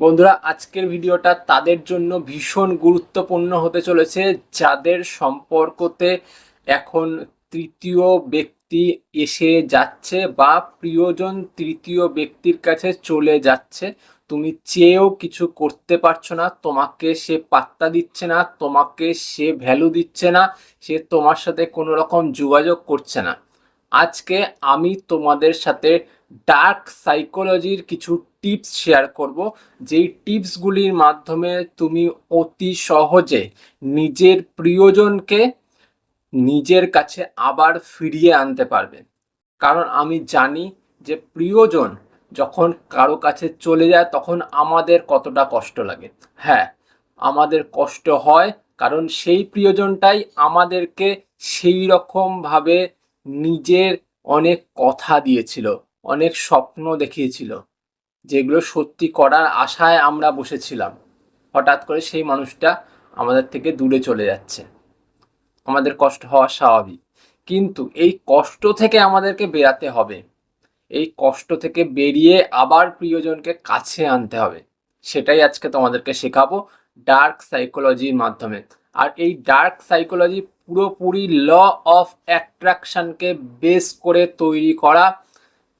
বন্ধুরা, আজকের ভিডিওটা তাদের জন্য ভীষণ গুরুত্বপূর্ণ হতে চলেছে, যাদের সম্পর্কতে এখন তৃতীয় ব্যক্তি এসে যাচ্ছে বা প্রিয়জন তৃতীয় ব্যক্তির কাছে চলে যাচ্ছে। তুমি চেয়েও কিছু করতে পারছ না, তোমাকে সে পাত্তা দিচ্ছে না, তোমাকে সে ভ্যালু দিচ্ছে না, সে তোমার সাথে কোনো রকম যোগাযোগ করছে না। আজকে আমি তোমাদের সাথে ডার্ক সাইকোলজির কিছু টিপস শেয়ার করব। যেই টিপসগুলির মাধ্যমে তুমি অতি সহজে নিজের প্রিয়জনকে নিজের কাছে আবার ফিরিয়ে আনতে পারবে। কারণ আমি জানি যে প্রিয়জন যখন কারও কাছে চলে যায়, তখন আমাদের কতটা কষ্ট লাগে। হ্যাঁ আমাদের কষ্ট হয় কারণ সেই প্রিয়জনটাই আমাদেরকে সেই রকমভাবে নিজের অনেক কথা দিয়েছিল। অনেক স্বপ্ন দেখিয়েছিল, যেগুলো সত্যি করার আশায় আমরা বসেছিলাম। হঠাৎ করে সেই মানুষটা আমাদের থেকে দূরে চলে যাচ্ছে। আমাদের কষ্ট হওয়া স্বাভাবিক, কিন্তু এই কষ্ট থেকে আমাদেরকে বেরাতে হবে। এই কষ্ট থেকে বেরিয়ে আবার প্রিয়জনকে কাছে আনতে হবে। সেটাই আজকে তোমাদেরকে শেখাবো ডার্ক সাইকোলজির মাধ্যমে। আর এই ডার্ক সাইকোলজি পুরোপুরি ল অফ অ্যাট্রাকশনকে বেস করে তৈরি করা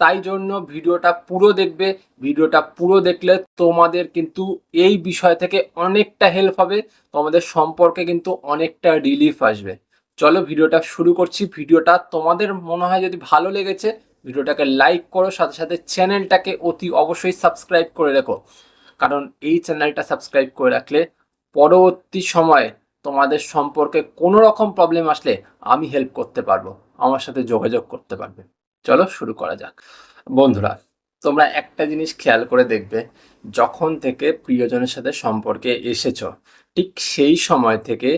তাই জন্য ভিডিওটা পুরো দেখবে। ভিডিওটা পুরো দেখলে তোমাদের কিন্তু এই বিষয় থেকে অনেকটা হেল্প হবে। তোমাদের সম্পর্কে কিন্তু অনেকটা রিলিফ আসবে। চলো ভিডিওটা শুরু করছি। ভিডিওটা তোমাদের মনে হয় যদি ভালো লেগেছে, ভিডিওটাকে লাইক করো, সাথে সাথে চ্যানেলটাকে অতি অবশ্যই সাবস্ক্রাইব করে রেখো। কারণ এই চ্যানেলটা সাবস্ক্রাইব করে রাখলে পরবর্তী সময়ে তোমাদের সম্পর্কে কোনো রকম প্রবলেম আসলে আমি হেল্প করতে পারব। আমার সাথে যোগাযোগ করতে পারবে। চলো শুরু করা যাক। বন্ধুরা, তোমরা একটা জিনিস খেয়াল করে দেখবে, যখন থেকে প্রিয়জনের সাথে সম্পর্কে এসেছ, ঠিক সেই সময় থেকে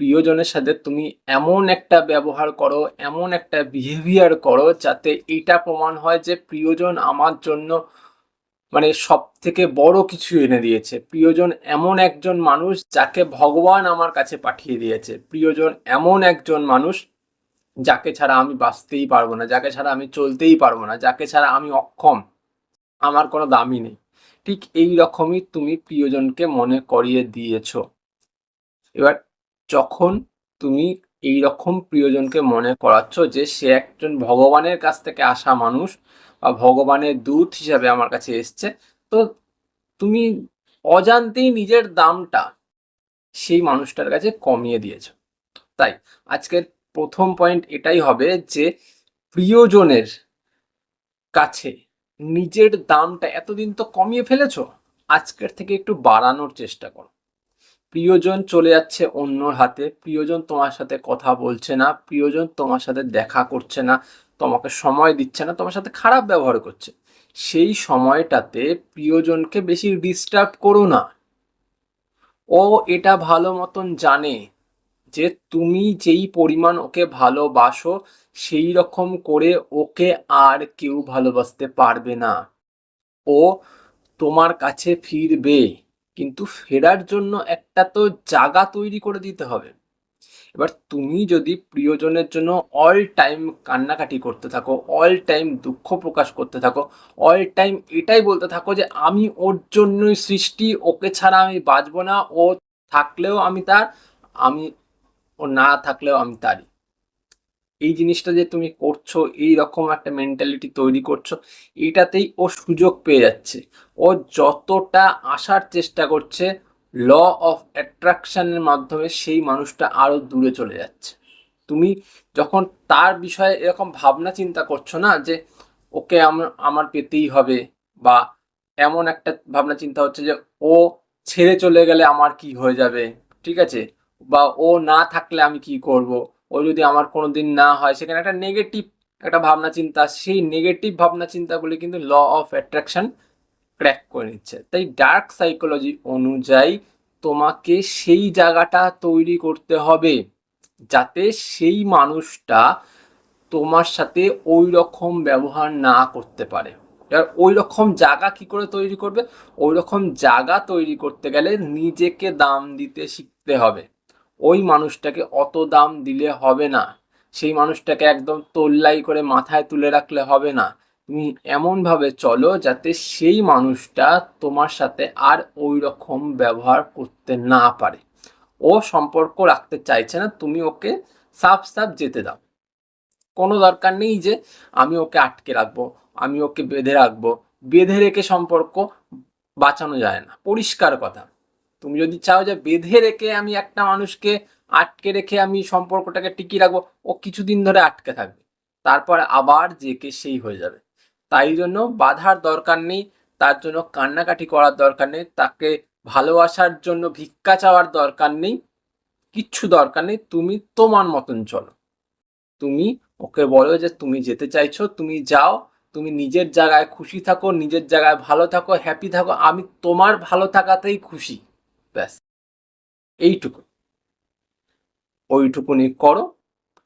প্রিয়জনের সাথে তুমি এমন একটা ব্যবহার করো, এমন একটা বিহেভিয়ার করো যাতে এটা প্রমাণ হয় যে প্রিয়জন আমার জন্য মানে সব থেকে বড় কিছু এনে দিয়েছে। প্রিয়জন এমন একজন মানুষ যাকে ভগবান আমার কাছে পাঠিয়ে দিয়েছে। প্রিয়জন এমন একজন মানুষ যাকে ছাড়া আমি বাঁচতেই পারব না, যাকে ছাড়া আমি চলতেই পারব না, যাকে ছাড়া আমি অক্ষম, আমার কোনো দামই নেই। ঠিক এই রকমই তুমি প্রিয়জনকে মনে করিয়ে দিয়েছ। এবার যখন তুমি এই রকম প্রিয়জনকে মনে করাচ্ছ যে সে একজন ভগবানের কাছ থেকে আসা মানুষ বা ভগবানের দূত হিসাবে আমার কাছে এসছে, তো তুমি অজান্তেই নিজের দামটা সেই মানুষটার কাছে কমিয়ে দিয়েছ। তাই আজকের প্রথম পয়েন্ট এটাই হবে যে প্রিয়জনের কাছে নিজের দামটা এতদিন তো কমিয়ে ফেলেছো, আজকের থেকে একটু বাড়ানোর চেষ্টা করো। প্রিয়জন চলে যাচ্ছে অন্যর হাতে, প্রিয়জন তোমার সাথে কথা বলছে না, প্রিয়জন তোমার সাথে দেখা করছে না, তোমাকে সময় দিচ্ছে না, তোমার সাথে খারাপ ব্যবহার করছে। সেই সময়টাতে প্রিয়জনকে বেশি ডিস্টার্ব করো না। ও এটা ভালো মতন জানে যে তুমি যেই পরিমাণ ওকে ভালোবাসো, সেই রকম করে ওকে আর কেউ ভালোবাসতে পারবে না। ও তোমার কাছে ফিরবে, কিন্তু ফেরার জন্য একটা তো জায়গা তৈরি করে দিতে হবে। এবার তুমি যদি প্রিয়জনের জন্য অল টাইম কান্নাকাটি করতে থাকো অল টাইম দুঃখ প্রকাশ করতে থাকো অল টাইম এটাই বলতে থাকো যে আমি ওর জন্যই সৃষ্টি, ওকে ছাড়া আমি বাঁচবো না, ও থাকলেও আমি তার, আমি ও না থাকলেও আমি তারই এই জিনিসটা যে তুমি করছ, এই রকম একটা মেন্টালিটি তৈরি করছ, এটাতেই ও সুযোগ পেয়ে যাচ্ছে। ও যতটা আসার চেষ্টা করছে ল অফ অ্যাট্রাকশনের মাধ্যমে সেই মানুষটা আরও দূরে চলে যাচ্ছে। তুমি যখন তার বিষয়ে এরকম ভাবনা চিন্তা করছ না যে, ওকে আমার আমার পেতেই হবে বা এমন একটা ভাবনা চিন্তা হচ্ছে যে, ও ছেড়ে চলে গেলে আমার কি হয়ে যাবে, ঠিক আছে? বা ও না থাকলে আমি কি করব? ও যদি আমার কোনো দিন না হয়, সেখানে একটা নেগেটিভ একটা ভাবনা চিন্তা, সেই নেগেটিভ ভাবনা চিন্তাগুলি কিন্তু ল অফ অ্যাট্রাকশন ক্র্যাক করে নিচ্ছে। তাই ডার্ক সাইকোলজি অনুযায়ী তোমাকে সেই জায়গাটা তৈরি করতে হবে, যাতে সেই মানুষটা তোমার সাথে ওই রকম ব্যবহার না করতে পারে। এবার ওই রকম জায়গা কি করে তৈরি করবে? ওই রকম জায়গা তৈরি করতে গেলে নিজেকে দাম দিতে শিখতে হবে। ওই মানুষটাকে অত দাম দিলে হবে না। সেই মানুষটাকে একদম তোল্লাই করে মাথায় তুলে রাখলে হবে না। তুমি এমনভাবে চলো যাতে সেই মানুষটা তোমার সাথে আর ওই রকম ব্যবহার করতে না পারে। ও সম্পর্ক রাখতে চাইছে না, তুমি ওকে সাফ সাফ যেতে দাও। কোনো দরকার নেই যে আমি ওকে আটকে রাখব, আমি ওকে বেঁধে রাখব। বেঁধে রেখে সম্পর্ক বাঁচানো যায় না। পরিষ্কার কথা। তুমি যদি চাও যে বেঁধে রেখে আমি একটা মানুষকে আটকে রেখে আমি সম্পর্কটাকে টিকিয়ে রাখব, ও কিছুদিন ধরে আটকে থাকবে। তারপর আবার যে কে সেই হয়ে যাবে। তাই জন্য বাধার দরকার নেই, তার জন্য কান্নাকাটি করার দরকার নেই, তাকে ভালোবাসার জন্য ভিক্ষা চাওয়ার দরকার নেই, কিচ্ছু দরকার নেই, তুমি তোমার মতন চলো। তুমি ওকে বলো যে তুমি যেতে চাইছো, তুমি যাও, তুমি নিজের জায়গায় খুশি থাকো, নিজের জায়গায় ভালো থাকো হ্যাপি থাকো, আমি তোমার ভালো থাকাতেই খুশি। ব্যাস। এইটুকু। ওইটুকুনি করো,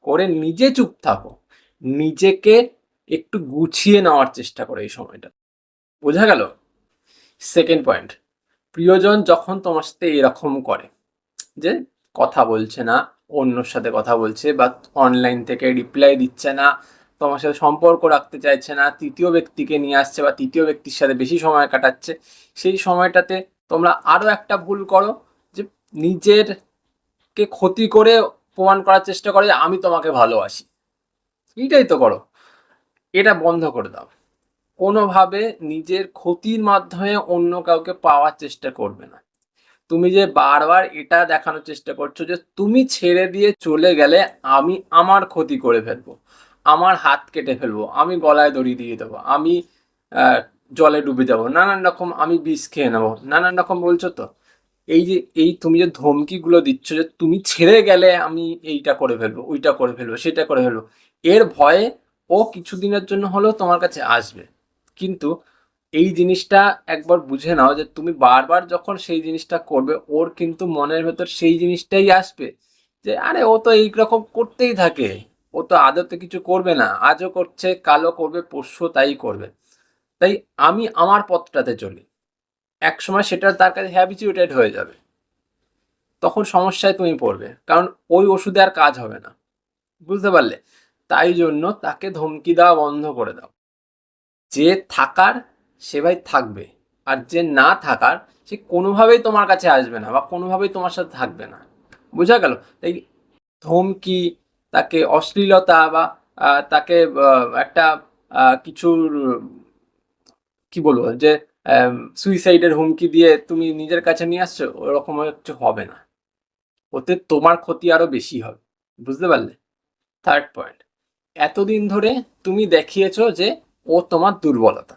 করে নিজে চুপ থাকো। নিজেকে একটু গুছিয়ে নেওয়ার চেষ্টা করো এই সময়টা। বোঝা গেল? সেকেন্ড পয়েন্ট প্রিয়জন যখন তোমার সাথে এরকম করে, যে কথা বলছে না, অন্যর সাথে কথা বলছে বা অনলাইন থেকে রিপ্লাই দিচ্ছে না, তোমার সাথে সম্পর্ক রাখতে চাইছে না, তৃতীয় ব্যক্তিকে নিয়ে আসছে বা তৃতীয় ব্যক্তির সাথে বেশি সময় কাটাচ্ছে, সেই সময়টাতে তোমরা আরও একটা ভুল করো যে নিজেরকে ক্ষতি করে প্রমাণ করার চেষ্টা করে যে আমি তোমাকে ভালোবাসি। এইটাই তো করো। এটা বন্ধ করে দাও। কোনোভাবে নিজের ক্ষতির মাধ্যমে অন্য কাউকে পাওয়ার চেষ্টা করবে না। তুমি যে বারবার এটা দেখানোর চেষ্টা করছ যে তুমি ছেড়ে দিয়ে চলে গেলে আমি আমার ক্ষতি করে ফেলব। আমার হাত কেটে ফেলব। আমি গলায় দড়ি দিয়ে দেবো। আমি জলে ডুবে যাব, নানান রকম আমি বিষ খেয়ে নেব, নানান রকম বলছো তো? এই যে, এই তুমি যে ধমকিগুলো দিচ্ছ যে তুমি ছেড়ে গেলে আমি এইটা করে ফেলব, ওইটা করে ফেলব, সেটা করে ফেলব, এর ভয়ে ও কিছুদিনের জন্য হলেও তোমার কাছে আসবে। কিন্তু এই জিনিসটা একবার বুঝে নাও যে তুমি বারবার যখন সেই জিনিসটা করবে, ওর কিন্তু মনের ভেতর সেই জিনিসটাই আসবে যে, আরে, ও তো এইরকম করতেই থাকে, ও তো আদতে কিছু করবে না, আজও করছে, কালও করবে পরশু তাই করবে। তাই আমি আমার পথটাতে চলি। একসময় সেটা তার কাছে হ্যাবিচুয়েটেড হয়ে যাবে। তখন সমস্যায় তুমি পড়বে, কারণ ওই ওষুধে আর কাজ হবে না। বুঝতে পারলে? তাই জন্য তাকে ধমকি দেওয়া বন্ধ করে দাও। যে থাকার সে ভাই থাকবে, আর যে না থাকার সে কোনোভাবেই তোমার কাছে আসবে না বা কোনোভাবেই তোমার সাথে থাকবে না। বোঝা গেল? তাই ধমকি, তাকে অশ্লীলতা বা তাকে একটা কিছুর কি বলব? যে সুইসাইডের হুমকি দিয়ে তুমি নিজের কাছে নিয়ে আসছো, ওরকম কিছু হবে না। ওতে তোমার ক্ষতি আরও বেশি হবে। বুঝতে পারলে? থার্ড পয়েন্ট এতদিন ধরে তুমি দেখিয়েছো যে, ও তোমার দুর্বলতা।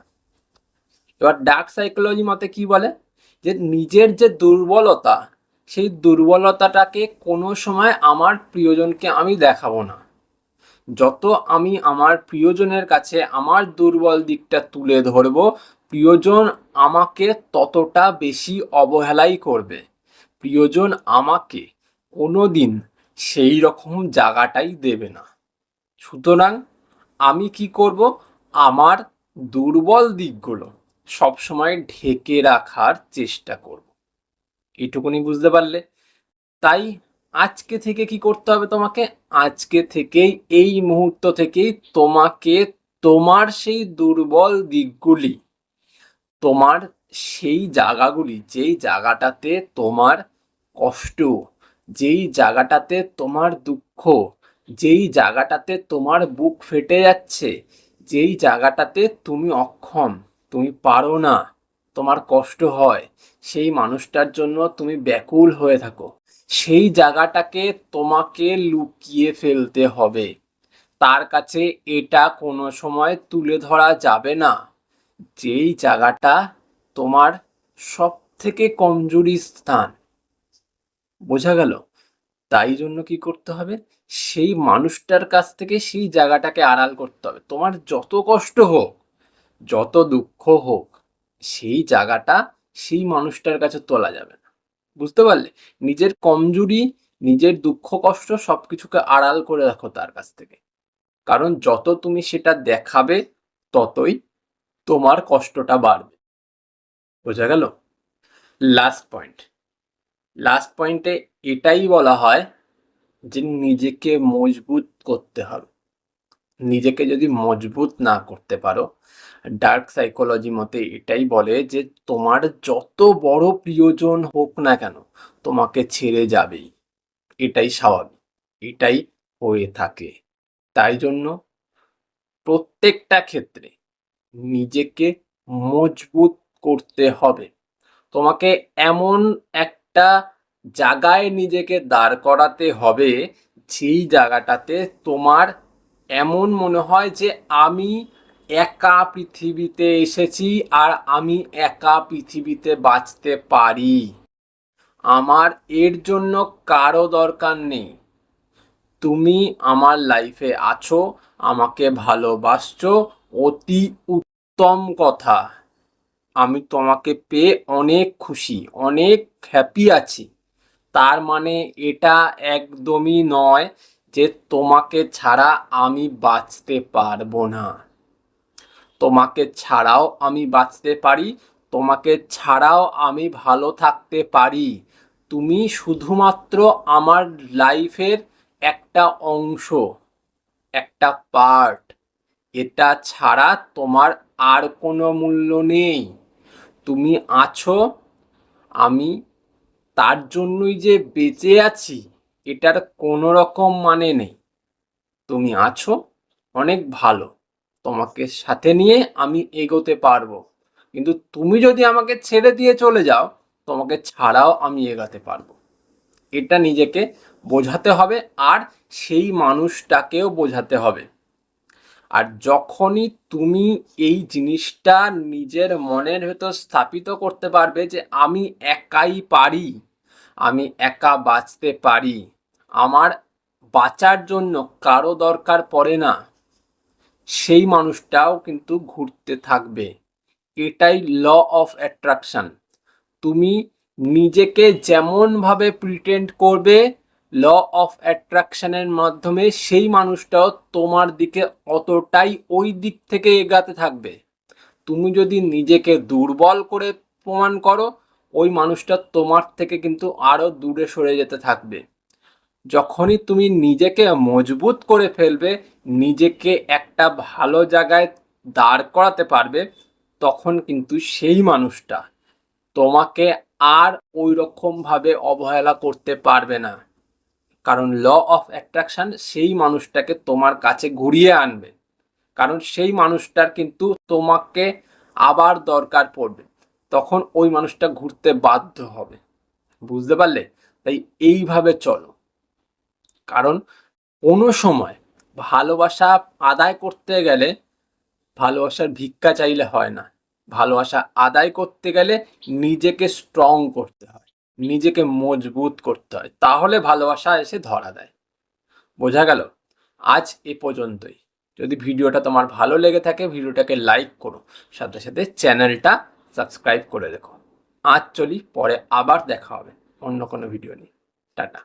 এবার ডার্ক সাইকোলজি মতে কি বলে? যে, নিজের যে দুর্বলতা, সেই দুর্বলতাটাকে কোনো সময় আমার প্রিয়জনকে আমি দেখাবো না। যত আমি আমার প্রিয়জনের কাছে আমার দুর্বল দিকটা তুলে ধরবো, প্রিয়জন আমাকে ততটা বেশি অবহেলাই করবে। প্রিয়জন আমাকে কোনোদিন সেই রকম জায়গাটাই দেবে না। সুতরাং আমি কি করব? আমার দুর্বল দিকগুলো সবসময় ঢেকে রাখার চেষ্টা করব। এটুকুনি বুঝতে পারলে? তাই আজকে থেকে কি করতে হবে তোমাকে? আজকে থেকেই, এই মুহূর্ত থেকেই তোমাকে তোমার সেই দুর্বল দিকগুলি, তোমার সেই জায়গাগুলি, যেই জায়গাটাতে তোমার কষ্ট, যেই জায়গাটাতে তোমার দুঃখ, যেই জায়গাটাতে তোমার বুক ফেটে যাচ্ছে, যেই জায়গাটাতে তুমি অক্ষম, তুমি পারো না, তোমার কষ্ট হয়, সেই মানুষটার জন্য তুমি ব্যাকুল হয়ে থাকো। সেই জায়গাটাকে তোমাকে লুকিয়ে ফেলতে হবে। তার কাছে এটা কোনো সময় তুলে ধরা যাবে না। যেই জায়গাটা তোমার সব থেকে কমজোরি স্থান। বোঝা গেল? তাই জন্য কি করতে হবে? সেই মানুষটার কাছ থেকে সেই জায়গাটাকে আড়াল করতে হবে। তোমার যত কষ্ট হোক, যত দুঃখ হোক, সেই জায়গাটা সেই মানুষটার কাছে তোলা যাবে না। বুঝতে পারলে? নিজের কমজোরি, নিজের দুঃখ, কষ্ট সব কিছুকে আড়াল করে রাখো তার কাছ থেকে। কারণ যত তুমি সেটা দেখাবে, ততই তোমার কষ্টটা বাড়বে। বোঝা গেল? Last point. লাস্ট পয়েন্টে এটাই বলা হয় যে নিজেকে মজবুত করতে হবে। নিজেকে যদি মজবুত না করতে পারো ডার্ক সাইকোলজি মতে এটাই বলে যে তোমার যত বড় প্রিয়জন হোক না কেন, তোমাকে ছেড়ে যাবেই। এটাই স্বাভাবিক, এটাই হয়ে থাকে। তাই জন্য প্রত্যেকটা ক্ষেত্রে নিজেকে মজবুত করতে হবে। তোমাকে এমন একটা জায়গায় নিজেকে দাঁড় করাতে হবে, যেই জায়গাটাতে তোমার এমন মনে হয় যে আমি একা পৃথিবীতে এসেছি আর আমি একা পৃথিবীতে বাঁচতে পারি। আমার এর জন্য কারও দরকার নেই। তুমি আমার লাইফে আছো, আমাকে ভালোবাসছো, অতি উত্তম কথা। আমি তোমাকে পেয়ে অনেক খুশি, অনেক হ্যাপি আছি। তার মানে এটা একদমই নয় যে তোমাকে ছাড়া আমি বাঁচতে পারব না। তোমাকে ছাড়াও আমি বাঁচতে পারি, তোমাকে ছাড়াও আমি ভালো থাকতে পারি। তুমি শুধুমাত্র আমার লাইফের একটা অংশ, একটা পার্ট। এটা ছাড়া তোমার আর কোনো মূল্য নেই। তুমি আছো, আমি তার জন্যই যে বেঁচে আছি এটার কোনো রকম মানে নেই। তুমি আছো, অনেক ভালো। তোমাকে সাথে নিয়ে আমি এগোতে পারব। কিন্তু তুমি যদি আমাকে ছেড়ে দিয়ে চলে যাও, তোমাকে ছাড়াও আমি এগাতে পারব। এটা নিজেকে বোঝাতে হবে আর সেই মানুষটাকেও বোঝাতে হবে। আর যখনই তুমি এই জিনিসটা নিজের মনের ভেতর স্থাপিত করতে পারবে যে আমি একাই পারি, আমি একা বাঁচতে পারি আমার বাঁচার জন্য কারও দরকার পড়ে না, সেই মানুষটাও কিন্তু ঘুরতে থাকবে। এটাই ল অফ অ্যাট্রাকশন তুমি নিজেকে যেমনভাবে প্রিটেন্ড করবে ল অফ অ্যাট্রাকশনের মাধ্যমে সেই মানুষটাও তোমার দিকে অতটাই ওই দিক থেকে এগাতে থাকবে। তুমি যদি নিজেকে দুর্বল করে প্রমাণ করো, ওই মানুষটা তোমার থেকে কিন্তু আরও দূরে সরে যেতে থাকবে। যখনই তুমি নিজেকে মজবুত করে ফেলবে, নিজেকে একটা ভালো জায়গায় দাঁড় করাতে পারবে, তখন কিন্তু সেই মানুষটা তোমাকে আর ওই রকমভাবে অবহেলা করতে পারবে না। কারণ ল অফ অ্যাট্রাকশন সেই মানুষটাকে তোমার কাছে ঘুরিয়ে আনবে। কারণ সেই মানুষটার কিন্তু তোমাকে আবার দরকার পড়বে। তখন ওই মানুষটা ঘুরতে বাধ্য হবে। বুঝতে পারলে? তাই এইভাবে চলো। কারণ কোনো সময় ভালোবাসা আদায় করতে গেলে ভালোবাসার ভিক্ষা চাইলে হয় না। ভালোবাসা আদায় করতে গেলে নিজেকে স্ট্রং করতে হয়, নিজেকে মজবুত করতে হয়, তাহলে ভালোবাসা এসে ধরা দেয়। বোঝা গেল? আজ এ পর্যন্তই। যদি ভিডিওটা তোমার ভালো লেগে থাকে, ভিডিওটাকে লাইক করো, সাথে সাথে চ্যানেলটা সাবস্ক্রাইব করে দেখো আজ চলি, পরে আবার দেখা হবে, অন্য কোনো ভিডিও নিয়ে। টাটা।